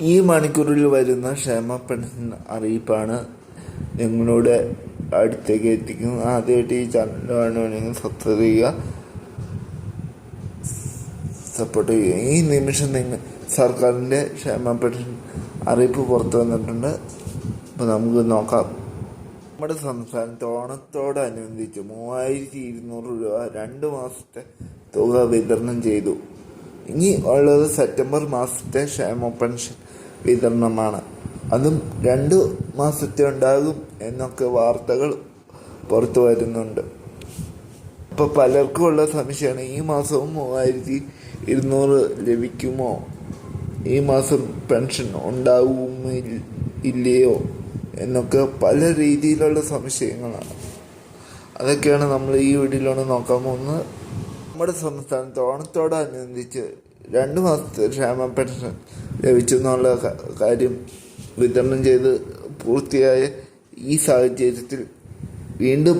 ഈ- മണിക്കൂറിൽ വരുന്ന ക്ഷേമ പെൻഷൻ അറിയിപ്പാണ് നിങ്ങളുടെ അടുത്തേക്ക് എത്തിക്കുന്നത് ആദ്യമായിട്ട് ഈ ചാനൽ വേണമെങ്കിൽ സബ്സ്ക്രൈബ് ചെയ്യുക. സപ്പോർട്ട് ചെയ്യുക. ഈ നിമിഷം നിങ്ങൾ സർക്കാരിന്റെ ക്ഷേമ പെൻഷൻ അറിയിപ്പ് പുറത്തു വന്നിട്ടുണ്ട്. അപ്പോൾ നമുക്ക് നോക്കാം. നമ്മുടെ സംസ്ഥാനത്ത് ഓണത്തോടനുബന്ധിച്ച് മൂവായിരത്തി ഇരുന്നൂറ് രൂപ രണ്ട് മാസത്തെ തുക വിതരണം ചെയ്തു. ഇനി ഉള്ളത് സെപ്റ്റംബർ മാസത്തെ ക്ഷേമ പെൻഷൻ വിതരണമാണ്. അതും രണ്ട് മാസത്തെ ഉണ്ടാകും എന്നൊക്കെ വാർത്തകൾ പുറത്തു വരുന്നുണ്ട്. അപ്പോൾ പലർക്കും ഉള്ള സംശയമാണ് ഈ മാസവും മൂവായിരത്തി ഇരുന്നൂറ് ലഭിക്കുമോ? ഈ മാസം പെൻഷൻ ഉണ്ടാവുമോ ഇല്ലയോ എന്നൊക്കെ പല രീതിയിലുള്ള സംശയങ്ങളാണ്. അതൊക്കെയാണ് നമ്മൾ ഈ വീഡിയോയിലാണ് നോക്കാൻ പോകുന്നത്. നമ്മുടെ സംസ്ഥാനത്ത് ഓണത്തോടനുബന്ധിച്ച് രണ്ട് മാസത്തെ ക്ഷേമ പെൻഷൻ ലഭിച്ചു എന്നുള്ള കാര്യം വിതരണം ചെയ്ത് പൂർത്തിയായ ഈ സാഹചര്യത്തിൽ വീണ്ടും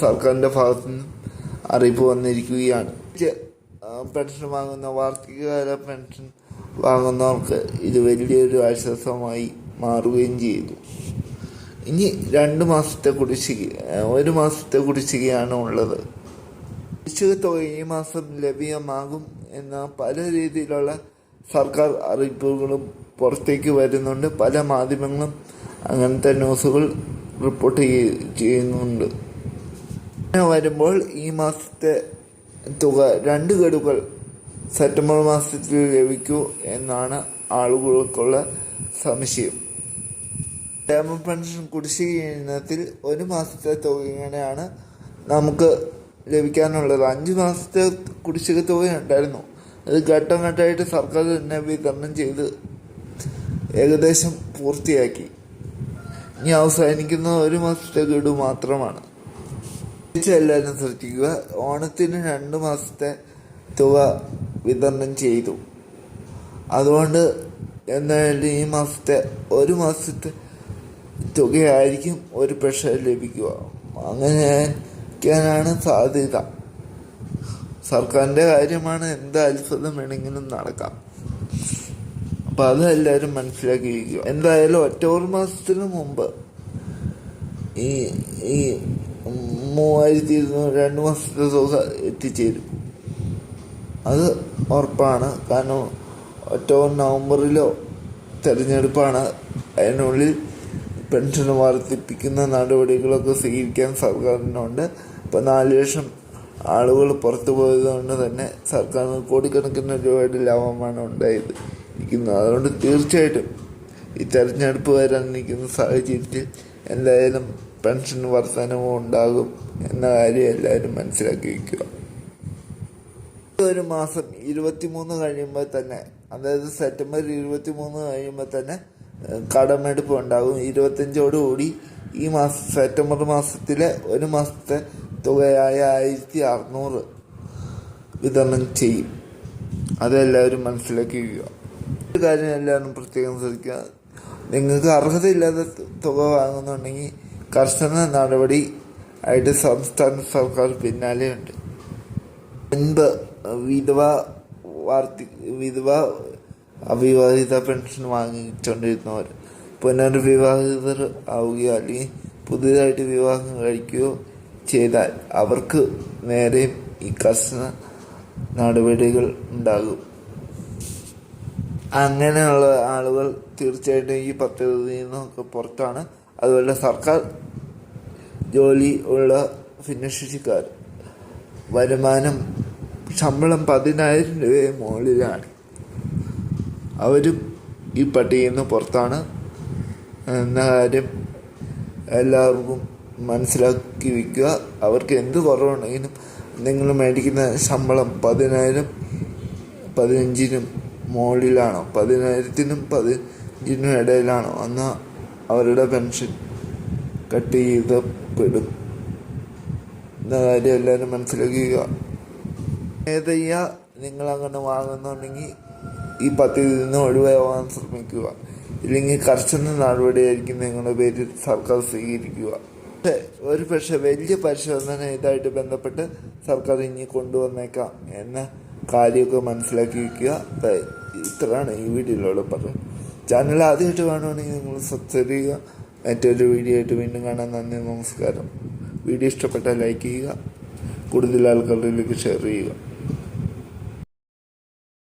സർക്കാരിന്റെ ഭാഗത്തു നിന്നും അറിയിപ്പ് വന്നിരിക്കുകയാണ്. പെൻഷൻ വാങ്ങുന്ന വാർഷികകാല പെൻഷൻ വാങ്ങുന്നവർക്ക് ഇത് വലിയൊരു ആശ്വാസമായി മാറുകയും ചെയ്തു. ഇനി രണ്ട് മാസത്തെ കുടിശ്ശിക ഒരു മാസത്തെ കുടിശ്ശികയാണ് ഉള്ളത്. കുടിശ്ശിക തുക ഈ മാസം ലഭ്യമാകും എന്ന പല രീതിയിലുള്ള സർക്കാർ അറിയിപ്പുകളും പുറത്തേക്ക് വരുന്നുണ്ട്. പല മാധ്യമങ്ങളും അങ്ങനത്തെ ന്യൂസുകൾ റിപ്പോർട്ട് ചെയ്യുന്നുണ്ട്. അങ്ങനെ വരുമ്പോൾ ഈ മാസത്തെ തുക രണ്ട് ഗഡുക്കൾ സെപ്റ്റംബർ മാസത്തിൽ ലഭിക്കൂ എന്നാണ് ആളുകൾക്കുള്ള സംശയം. ക്ഷേമ പെൻഷൻ കുടിശ്ശിക ഇനത്തിൽ ഒരു മാസത്തെ തുക ഇങ്ങനെയാണ് നമുക്ക് ലഭിക്കാനുള്ളത്. അഞ്ച് മാസത്തെ കുടിശ്ശിക തുക ഉണ്ടായിരുന്നു. അത് ഘട്ടം ഘട്ടമായിട്ട് സർക്കാർ തന്നെ വിതരണം ചെയ്ത് ഏകദേശം പൂർത്തിയാക്കി. ഇനി അവസാനിക്കുന്ന ഒരു മാസത്തെ ഗഡു മാത്രമാണ്. എല്ലാവരും ശ്രദ്ധിക്കുക. ഓണത്തിന് രണ്ട് മാസത്തെ തുക വിതരണം ചെയ്തു. അതുകൊണ്ട് എന്തായാലും ഈ മാസത്തെ ഒരു മാസത്തെ തുകയായിരിക്കും ഒരു പക്ഷേ ലഭിക്കുക. അങ്ങനെയാണ് സാധ്യത. സർക്കാരിന്റെ കാര്യമാണ് എന്ത് അത്ഭുതം വേണമെങ്കിലും നടക്കാം. അപ്പം അത് എല്ലാവരും മനസ്സിലാക്കി വയ്ക്കുക എന്തായാലും ഒക്ടോബർ മാസത്തിന് മുമ്പ് ഈ ഈ മൂവായിരത്തി ഇരുന്നൂറ് രണ്ട് മാസത്തെ തുക എത്തിച്ചേരും. അത് ഉറപ്പാണ്. കാരണം ഒക്ടോബർ നവംബറിലോ തിരഞ്ഞെടുപ്പാണ്. അതിനുള്ളിൽ പെൻഷൻ വർദ്ധിപ്പിക്കുന്ന നടപടികളൊക്കെ സ്വീകരിക്കാൻ സർക്കാരിനുണ്ട്. ഇപ്പം നാല് ലക്ഷം ആളുകൾ പുറത്തു പോയതുകൊണ്ട് തന്നെ സർക്കാരിന് കോടിക്കണക്കിന് രൂപയുടെ ലാഭമാണ് ഉണ്ടായത്. ഇരിക്കുന്നത്. അതുകൊണ്ട് തീർച്ചയായിട്ടും ഈ തെരഞ്ഞെടുപ്പ് വരാനിരിക്കുന്ന സാഹചര്യത്തിൽ എന്തായാലും പെൻഷൻ വർധനവും ഉണ്ടാകും എന്ന കാര്യം എല്ലാവരും മനസ്സിലാക്കി വയ്ക്കുക. ഒരു മാസം ഇരുപത്തിമൂന്ന് കഴിയുമ്പോൾ തന്നെ അതായത് സെപ്റ്റംബർ ഇരുപത്തി മൂന്ന് കഴിയുമ്പോൾ തന്നെ കടമെടുപ്പ് ഉണ്ടാകും ഇരുപത്തഞ്ചോട് കൂടി ഈ മാസം സെപ്റ്റംബർ മാസത്തിലെ ഒരു മാസത്തെ തുകയായ ആയിരത്തി അറുന്നൂറ് വിതരണം ചെയ്യും. അതെല്ലാവരും മനസ്സിലാക്കി വയ്ക്കുക ഒരു കാര്യം എല്ലാവരും പ്രത്യേകം ശ്രദ്ധിക്കുക. നിങ്ങൾക്ക് അർഹതയില്ലാത്ത തുക വാങ്ങുന്നുണ്ടെങ്കിൽ കർശന നടപടി ആയിട്ട് സംസ്ഥാന സർക്കാർ പിന്നാലെയുണ്ട്. മുൻപ് വിധവ വാർത്തി വിധവ അവിവാഹിത പെൻഷൻ വാങ്ങിച്ചുകൊണ്ടിരുന്നവർ പുനർവിവാഹിതർ ആവുകയോ അല്ലെങ്കിൽ പുതിയതായിട്ട് വിവാഹം കഴിക്കുകയോ ചെയ്താൽ അവർക്ക് നേരെ ഈ കർശന നടപടികൾ ഉണ്ടാകും. അങ്ങനെയുള്ള ആളുകൾ തീർച്ചയായിട്ടും ഈ പദ്ധതിയിൽ നിന്നൊക്കെ പുറത്താണ്. അതുപോലെ സർക്കാർ ജോലി ഉള്ള ഭിന്നശേഷിക്കാർ വരുമാനം ശമ്പളം പതിനായിരം രൂപയെ മുകളിലാണ്. അവരും ഈ പട്ടികയിൽ നിന്ന് പുറത്താണ്. എന്ന കാര്യം എല്ലാവർക്കും മനസ്സിലാക്കി വയ്ക്കുക അവർക്ക് എന്ത് കുറവുണ്ടെങ്കിലും നിങ്ങൾ മേടിക്കുന്ന ശമ്പളം പതിനായിരം പതിനഞ്ചിനും മുകളിലാണോ? പതിനായിരത്തിനും പതിനഞ്ചിനും ഇടയിലാണോ? എന്നാൽ അവരുടെ പെൻഷൻ കട്ട് ചെയ്തപ്പെടും. എന്ന കാര്യം എല്ലാവരും മനസ്സിലാക്കുക ഏതയ്യ നിങ്ങൾ അങ്ങനെ വാങ്ങുന്നുണ്ടെങ്കിൽ ഈ പദ്ധതിയിൽ നിന്ന് ഒഴിവാകാൻ ശ്രമിക്കുക. ഇല്ലെങ്കിൽ കർശന നടപടിയായിരിക്കും നിങ്ങളുടെ പേരിൽ സർക്കാർ സ്വീകരിക്കുക. പക്ഷേ ഒരു പക്ഷേ വലിയ പരിശോധന ഇതായിട്ട് ബന്ധപ്പെട്ട് സർക്കാർ ഇനി കൊണ്ടുവന്നേക്കാം എന്ന കാര്യമൊക്കെ മനസ്സിലാക്കി വയ്ക്കുക ഇത്രയാണ് ഈ വീഡിയോയിലൂടെ പറഞ്ഞത് ചാനൽ ആദ്യമായിട്ട് കാണുവാണെങ്കിൽ നിങ്ങൾ സബ്സ്ക്രൈബ് ചെയ്യുക. മറ്റൊരു വീഡിയോ ആയിട്ട് വീണ്ടും കാണാൻ നന്ദി നമസ്കാരം. വീഡിയോ ഇഷ്ടപ്പെട്ടാൽ ലൈക്ക് ചെയ്യുക. കൂടുതൽ ആൾക്കാരിലേക്ക് ഷെയർ ചെയ്യുക.